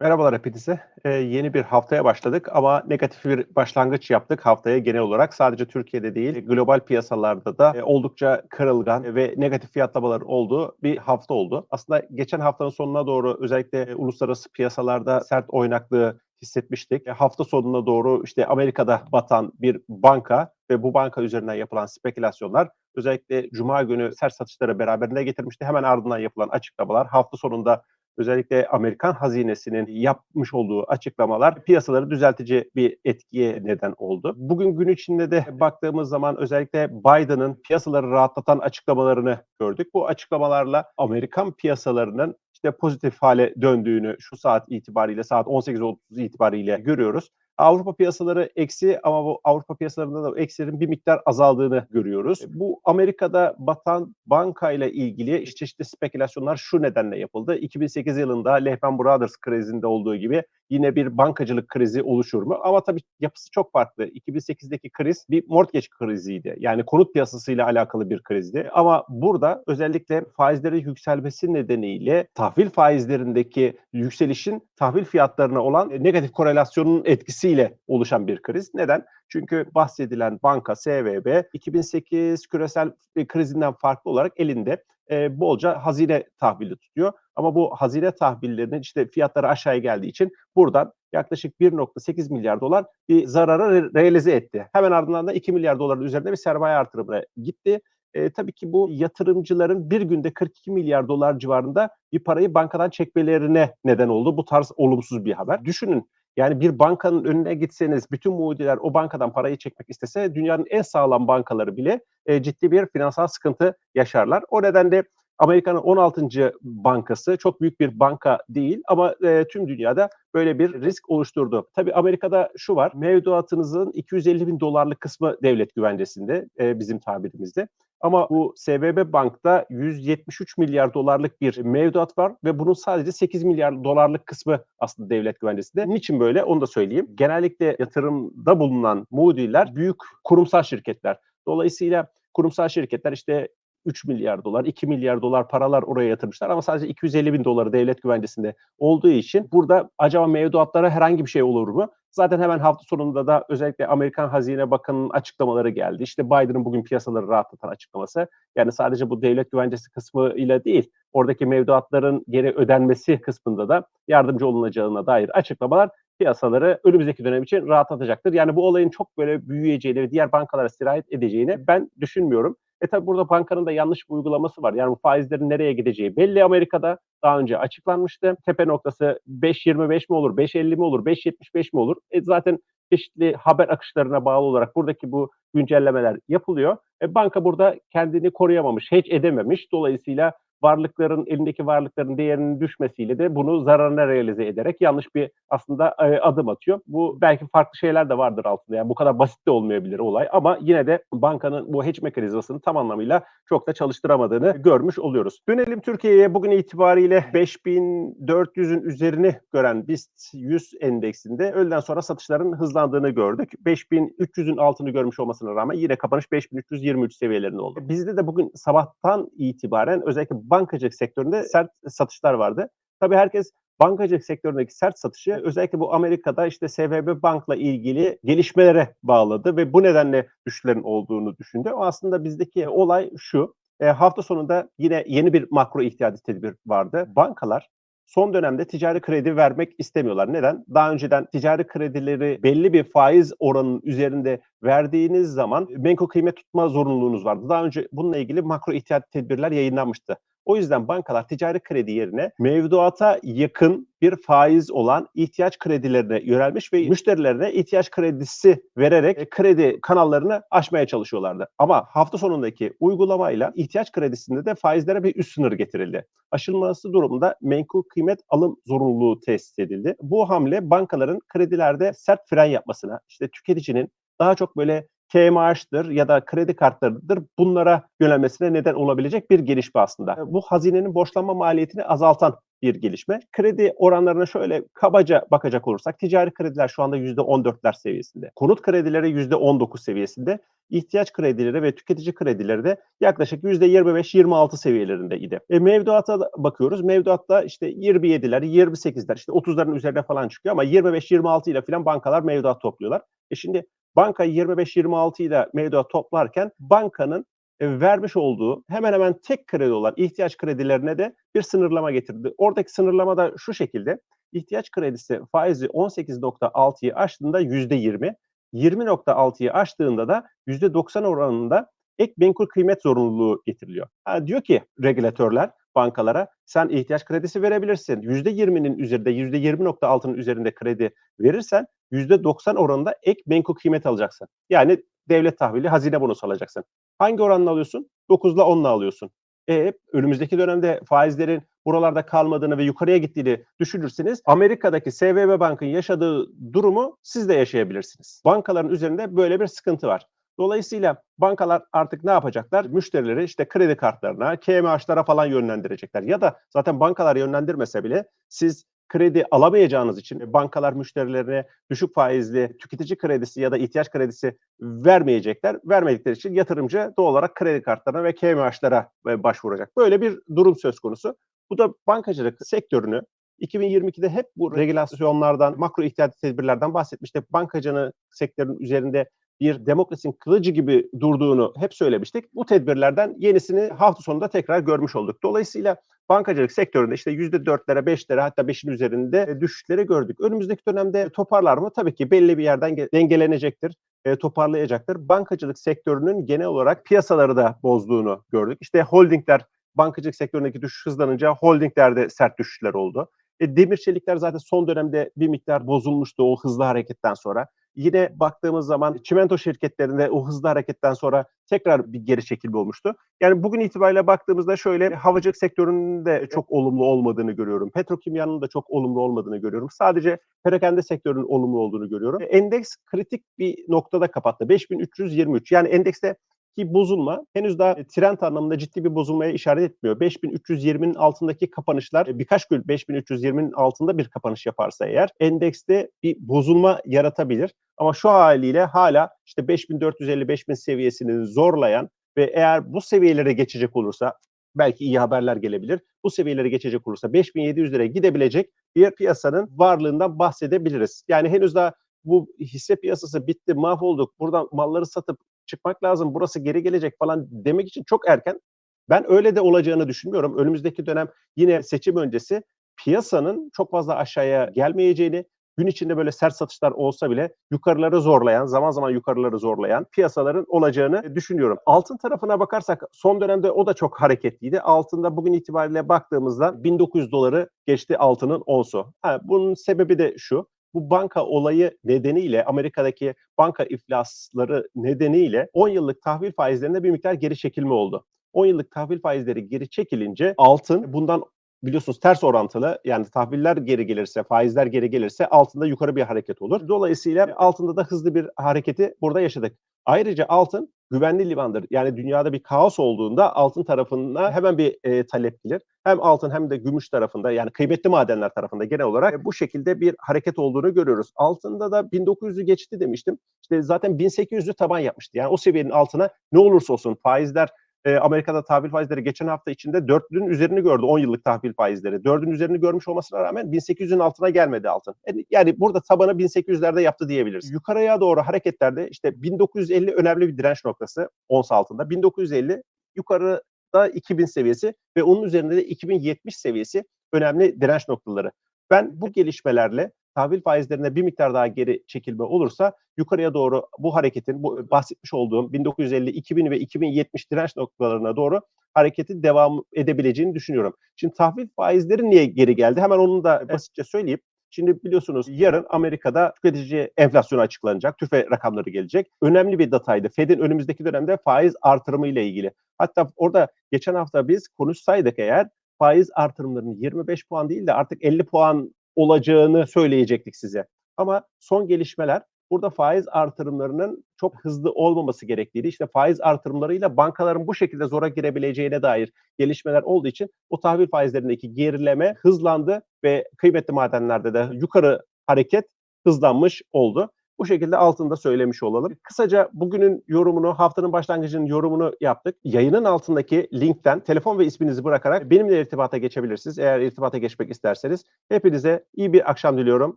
Merhabalar hepinize. Eee, yeni bir haftaya başladık ama negatif bir başlangıç yaptık haftaya genel olarak. Sadece Türkiye'de değil, global piyasalarda da eee, oldukça kırılgan ve negatif fiyatlamaların olduğu bir hafta oldu. Aslında geçen haftanın sonuna doğru özellikle uluslararası piyasalarda sert oynaklığı hissetmiştik. E, hafta sonuna doğru işte Amerika'da batan bir banka ve bu banka üzerinden yapılan spekülasyonlar özellikle cuma günü sert satışları beraberinde getirmişti. Hemen ardından yapılan açıklamalar hafta sonunda özellikle Amerikan hazinesinin yapmış olduğu açıklamalar piyasaları düzeltici bir etkiye neden oldu. Bugün gün içinde de baktığımız zaman özellikle Biden'ın piyasaları rahatlatan açıklamalarını gördük. Bu açıklamalarla Amerikan piyasalarının işte pozitif hale döndüğünü şu saat itibariyle saat 18.30 itibariyle görüyoruz. Avrupa piyasaları eksi ama bu Avrupa piyasalarında da eksilerin bir miktar azaldığını görüyoruz. Bu Amerika'da batan banka ile ilgili çeşitli spekülasyonlar şu nedenle yapıldı. 2008 yılında Lehman Brothers krizinde olduğu gibi yine bir bankacılık krizi oluşur mu? Ama tabii yapısı çok farklı. 2008'deki kriz bir mortgage kriziydi. Yani konut piyasasıyla alakalı bir krizdi. Ama burada özellikle faizlerin yükselmesi nedeniyle tahvil faizlerindeki yükselişin tahvil fiyatlarına olan negatif korelasyonun etkisiyle oluşan bir kriz. Neden? Çünkü bahsedilen banka SVB 2008 küresel krizinden farklı olarak elinde e, bolca hazine tahvili tutuyor. Ama bu hazine tahvillerinin işte fiyatları aşağıya geldiği için buradan yaklaşık 1.8 milyar dolar bir zarara re- realize etti. Hemen ardından da 2 milyar doların üzerinde bir sermaye artırımına gitti. E, tabii ki bu yatırımcıların bir günde 42 milyar dolar civarında bir parayı bankadan çekmelerine neden oldu. Bu tarz olumsuz bir haber. Düşünün yani bir bankanın önüne gitseniz bütün mudiler o bankadan parayı çekmek istese dünyanın en sağlam bankaları bile e, ciddi bir finansal sıkıntı yaşarlar. O nedenle Amerika'nın 16. bankası çok büyük bir banka değil ama e, tüm dünyada böyle bir risk oluşturdu. Tabii Amerika'da şu var, mevduatınızın 250 bin dolarlık kısmı devlet güvencesinde e, bizim tabirimizde. Ama bu SBB Bank'ta 173 milyar dolarlık bir mevduat var ve bunun sadece 8 milyar dolarlık kısmı aslında devlet güvencesinde. Niçin böyle onu da söyleyeyim. Genellikle yatırımda bulunan mudiler büyük kurumsal şirketler. Dolayısıyla kurumsal şirketler işte 3 milyar dolar, 2 milyar dolar paralar oraya yatırmışlar ama sadece 250 bin doları devlet güvencesinde olduğu için burada acaba mevduatlara herhangi bir şey olur mu? Zaten hemen hafta sonunda da özellikle Amerikan Hazine Bakanı'nın açıklamaları geldi. İşte Biden'ın bugün piyasaları rahatlatan açıklaması. Yani sadece bu devlet güvencesi kısmı ile değil, oradaki mevduatların geri ödenmesi kısmında da yardımcı olunacağına dair açıklamalar piyasaları önümüzdeki dönem için rahatlatacaktır. Yani bu olayın çok böyle büyüyeceğini ve diğer bankalara sirayet edeceğini ben düşünmüyorum. E tabi burada bankanın da yanlış bir uygulaması var. Yani bu faizlerin nereye gideceği belli Amerika'da daha önce açıklanmıştı. Tepe noktası 5.25 mi olur, 5.50 mi olur, 5.75 mi olur? E zaten çeşitli haber akışlarına bağlı olarak buradaki bu güncellemeler yapılıyor. E banka burada kendini koruyamamış, hedge edememiş. Dolayısıyla varlıkların elindeki varlıkların değerinin düşmesiyle de bunu zararına realize ederek yanlış bir aslında e, adım atıyor. Bu belki farklı şeyler de vardır altında. Yani bu kadar basit de olmayabilir olay ama yine de bankanın bu hedge mekanizmasını tam anlamıyla çok da çalıştıramadığını görmüş oluyoruz. Dönelim Türkiye'ye bugün itibariyle 5400'ün üzerini gören BIST 100 endeksinde öğleden sonra satışların hızlandığını gördük. 5300'ün altını görmüş olmasına rağmen yine kapanış 5323 seviyelerinde oldu. Bizde de bugün sabahtan itibaren özellikle bankacılık sektöründe sert satışlar vardı. Tabii herkes bankacılık sektöründeki sert satışı özellikle bu Amerika'da işte SVB Bank'la ilgili gelişmelere bağladı ve bu nedenle düşüşlerin olduğunu düşündü. O aslında bizdeki olay şu. E, hafta sonunda yine yeni bir makro ihtiyacı tedbir vardı. Bankalar son dönemde ticari kredi vermek istemiyorlar. Neden? Daha önceden ticari kredileri belli bir faiz oranının üzerinde verdiğiniz zaman menkul kıymet tutma zorunluluğunuz vardı. Daha önce bununla ilgili makro ihtiyat tedbirler yayınlanmıştı. O yüzden bankalar ticari kredi yerine mevduata yakın bir faiz olan ihtiyaç kredilerine yönelmiş ve müşterilerine ihtiyaç kredisi vererek kredi kanallarını aşmaya çalışıyorlardı. Ama hafta sonundaki uygulamayla ihtiyaç kredisinde de faizlere bir üst sınır getirildi. Aşılması durumunda menkul kıymet alım zorunluluğu tesis edildi. Bu hamle bankaların kredilerde sert fren yapmasına, işte tüketicinin daha çok böyle K maaştır ya da kredi kartlarıdır bunlara yönelmesine neden olabilecek bir gelişme aslında. Bu hazinenin borçlanma maliyetini azaltan bir gelişme. Kredi oranlarına şöyle kabaca bakacak olursak ticari krediler şu anda %14'ler seviyesinde. Konut kredileri %19 seviyesinde. ihtiyaç kredileri ve tüketici kredileri de yaklaşık %25-26 seviyelerindeydi. E, mevduata bakıyoruz. Mevduatta işte 27'ler, 28'ler, işte 30'ların üzerine falan çıkıyor ama 25-26 ile falan bankalar mevduat topluyorlar. E şimdi banka 25-26 ile mevduat toplarken bankanın e, vermiş olduğu hemen hemen tek kredi olan ihtiyaç kredilerine de bir sınırlama getirdi. Oradaki sınırlama da şu şekilde. İhtiyaç kredisi faizi 18.6'yı aştığında %20, 20.6'yı aştığında da %90 oranında ek menkul kıymet zorunluluğu getiriliyor. Ha, diyor ki regülatörler bankalara sen ihtiyaç kredisi verebilirsin. %20'nin üzerinde %20.6'nın üzerinde kredi verirsen %90 oranında ek menkul kıymet alacaksın. Yani devlet tahvili, hazine bonosu alacaksın. Hangi oranla alıyorsun? 9'la 10'la alıyorsun. E, önümüzdeki dönemde faizlerin buralarda kalmadığını ve yukarıya gittiğini düşünürseniz Amerika'daki SVB Bank'ın yaşadığı durumu siz de yaşayabilirsiniz. Bankaların üzerinde böyle bir sıkıntı var. Dolayısıyla bankalar artık ne yapacaklar? Müşterileri işte kredi kartlarına, KMH'lara falan yönlendirecekler. Ya da zaten bankalar yönlendirmese bile siz kredi alamayacağınız için bankalar müşterilerine düşük faizli tüketici kredisi ya da ihtiyaç kredisi vermeyecekler. Vermedikleri için yatırımcı doğal olarak kredi kartlarına ve KMH'lara başvuracak. Böyle bir durum söz konusu. Bu da bankacılık sektörünü 2022'de hep bu regülasyonlardan, makro ihtiyati tedbirlerden bahsetmiştik. Bankacılık sektörünün üzerinde bir demokrasinin kılıcı gibi durduğunu hep söylemiştik. Bu tedbirlerden yenisini hafta sonunda tekrar görmüş olduk. Dolayısıyla bankacılık sektöründe işte %4'lere, 5'lere hatta 5'in üzerinde düşüşleri gördük. Önümüzdeki dönemde toparlar mı? Tabii ki belli bir yerden dengelenecektir, e, toparlayacaktır. Bankacılık sektörünün genel olarak piyasaları da bozduğunu gördük. İşte holdingler bankacılık sektöründeki düşüş hızlanınca holdinglerde sert düşüşler oldu. E, demir çelikler zaten son dönemde bir miktar bozulmuştu o hızlı hareketten sonra. Yine baktığımız zaman çimento şirketlerinde o hızlı hareketten sonra tekrar bir geri çekilme olmuştu. Yani bugün itibariyle baktığımızda şöyle havacılık sektörünün de çok olumlu olmadığını görüyorum. Petrokimyanın da çok olumlu olmadığını görüyorum. Sadece perakende sektörünün olumlu olduğunu görüyorum. Endeks kritik bir noktada kapattı. 5323. Yani endekste ki bozulma henüz daha trend anlamında ciddi bir bozulmaya işaret etmiyor. 5320'nin altındaki kapanışlar e, birkaç gün 5320'nin altında bir kapanış yaparsa eğer endekste bir bozulma yaratabilir. Ama şu haliyle hala işte 5450-5000 seviyesini zorlayan ve eğer bu seviyelere geçecek olursa belki iyi haberler gelebilir. Bu seviyeleri geçecek olursa 5700 liraya gidebilecek bir piyasanın varlığından bahsedebiliriz. Yani henüz daha bu hisse piyasası bitti, mahvolduk. Buradan malları satıp çıkmak lazım, burası geri gelecek falan demek için çok erken. Ben öyle de olacağını düşünmüyorum. Önümüzdeki dönem yine seçim öncesi piyasanın çok fazla aşağıya gelmeyeceğini, gün içinde böyle sert satışlar olsa bile yukarıları zorlayan, zaman zaman yukarıları zorlayan piyasaların olacağını düşünüyorum. Altın tarafına bakarsak son dönemde o da çok hareketliydi. Altında bugün itibariyle baktığımızda 1900 doları geçti altının onsu. Ha, bunun sebebi de şu bu banka olayı nedeniyle Amerika'daki banka iflasları nedeniyle 10 yıllık tahvil faizlerinde bir miktar geri çekilme oldu. 10 yıllık tahvil faizleri geri çekilince altın bundan biliyorsunuz ters orantılı yani tahviller geri gelirse, faizler geri gelirse altında yukarı bir hareket olur. Dolayısıyla altında da hızlı bir hareketi burada yaşadık. Ayrıca altın güvenli limandır. Yani dünyada bir kaos olduğunda altın tarafına hemen bir e, talep gelir. Hem altın hem de gümüş tarafında yani kıymetli madenler tarafında genel olarak e, bu şekilde bir hareket olduğunu görüyoruz. Altında da 1900'ü geçti demiştim. İşte zaten 1800'ü taban yapmıştı. Yani o seviyenin altına ne olursa olsun faizler e, Amerika'da tahvil faizleri geçen hafta içinde dörtlünün üzerini gördü 10 yıllık tahvil faizleri. Dördün üzerini görmüş olmasına rağmen 1800'ün altına gelmedi altın. Yani, yani burada tabanı 1800'lerde yaptı diyebiliriz. Yukarıya doğru hareketlerde işte 1950 önemli bir direnç noktası ons altında. 1950 yukarıda 2000 seviyesi ve onun üzerinde de 2070 seviyesi önemli direnç noktaları. Ben bu gelişmelerle tahvil faizlerinde bir miktar daha geri çekilme olursa yukarıya doğru bu hareketin bu bahsetmiş olduğum 1950, 2000 ve 2070 direnç noktalarına doğru hareketin devam edebileceğini düşünüyorum. Şimdi tahvil faizleri niye geri geldi? Hemen onu da basitçe söyleyeyim. Şimdi biliyorsunuz yarın Amerika'da tüketici enflasyonu açıklanacak. TÜFE rakamları gelecek. Önemli bir dataydı. Fed'in önümüzdeki dönemde faiz artırımı ile ilgili. Hatta orada geçen hafta biz konuşsaydık eğer faiz artırımlarının 25 puan değil de artık 50 puan olacağını söyleyecektik size. Ama son gelişmeler burada faiz artırımlarının çok hızlı olmaması gerektiğini, işte faiz artırımlarıyla bankaların bu şekilde zora girebileceğine dair gelişmeler olduğu için o tahvil faizlerindeki gerileme hızlandı ve kıymetli madenlerde de yukarı hareket hızlanmış oldu. Bu şekilde altında söylemiş olalım. Kısaca bugünün yorumunu, haftanın başlangıcının yorumunu yaptık. Yayının altındaki linkten telefon ve isminizi bırakarak benimle irtibata geçebilirsiniz. Eğer irtibata geçmek isterseniz hepinize iyi bir akşam diliyorum.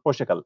Hoşçakalın.